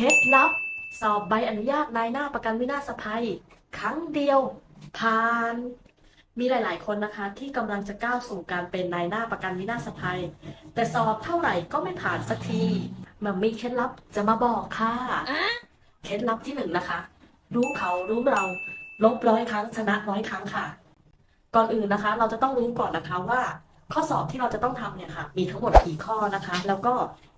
เคล็ดลับ สอบใบอนุญาตนายหน้าประกันวินาศภัย ครั้งเดียวผ่าน มีหลาย ๆ คนนะคะ ที่กำลังจะก้าวสู่การเป็นนายหน้าประกันวินาศภัย แต่สอบเท่าไหร่ก็ไม่ผ่านสักทีมันมีเคล็ดลับจะมาบอกค่ะเคล็ดลับที่หนึ่งนะคะ รู้เขารู้เราลบร้อยครั้งชนะร้อยครั้งค่ะ ก่อนอื่นนะคะ เราจะต้องรู้ก่อนนะคะว่า ข้อสอบที่เราจะต้องทำเนี่ยค่ะ มีทั้งหมดกี่ข้อนะคะ แล้วก็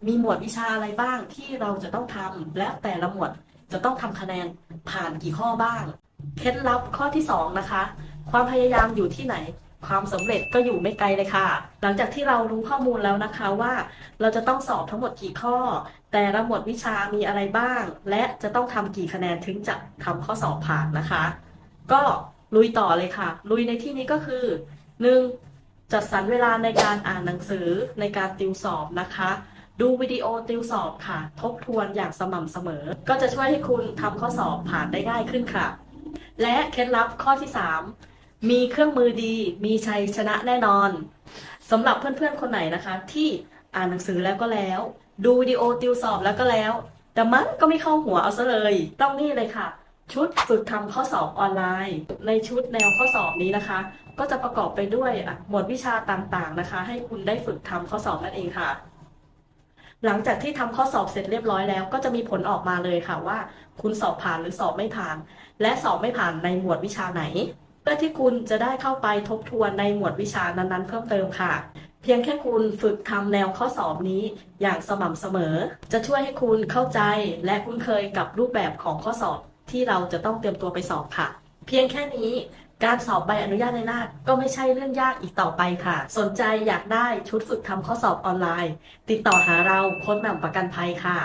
มีหมวดวิชาอะไรบ้างที่เราจะต้องทำและแต่ละหมวดจะต้องทำคะแนนผ่านกี่ข้อบ้าง เคล็ดลับข้อที่สองนะคะ ความพยายามอยู่ที่ไหน ความสำเร็จก็อยู่ไม่ไกลเลยค่ะ หลังจากที่เรารู้ข้อมูลแล้วนะคะว่าเราจะต้องสอบทั้งหมดกี่ข้อ แต่ละหมวดวิชามีอะไรบ้าง และจะต้องทำกี่คะแนนถึงจะทำข้อสอบผ่านนะคะ ก็ลุยต่อเลยค่ะ ลุยในที่นี้ก็คือ 1. จัดสรรเวลาในการอ่านหนังสือในการติวสอบนะคะ ดูวิดีโอติวสอบค่ะ ทบทวนอย่างสม่ำเสมอ ก็จะช่วยให้คุณทำข้อสอบผ่านได้ง่ายขึ้นค่ะ และเคล็ดลับข้อที่ 3 มีเครื่องมือดี มีชัยชนะแน่นอนสำหรับเพื่อนๆคนไหนนะคะ ที่อ่านหนังสือแล้วก็แล้ว ดูวิดีโอติวสอบแล้วก็แล้ว แต่มันก็ไม่เข้าหัวเอาซะเลย ต้องนี่เลยค่ะ ชุดฝึกทำข้อสอบออนไลน์ ในชุดแนวข้อสอบนี้นะคะ ก็จะประกอบไปด้วยหมวดวิชาต่างๆนะคะ ให้คุณได้ฝึกทำข้อสอบนั่นเองค่ะ หลังจากที่ทำข้อสอบเสร็จเรียบร้อยแล้ว ก็จะมีผลออกมาเลยค่ะว่า คุณสอบผ่านหรือสอบไม่ผ่าน และสอบไม่ผ่านในหมวดวิชาไหน เพื่อที่คุณจะได้เข้าไปทบทวนในหมวดวิชานั้นๆ เพิ่มเติมค่ะเพียงแค่คุณฝึกทำแนวข้อสอบนี้อย่างสม่ำเสมอ จะช่วยให้คุณเข้าใจและคุ้นเคยกับรูปแบบของข้อสอบ ที่เราจะต้องเตรียมตัวไปสอบค่ะ เพียงแค่นี้การสอบใบอนุญาตในหน้าก็ไม่ใช่เรื่องยากอีกต่อไปค่ะ สนใจอยากได้ชุดฝึกทำข้อสอบออนไลน์ ติดต่อหาเราโค้ดแหม่มประกันภัยค่ะ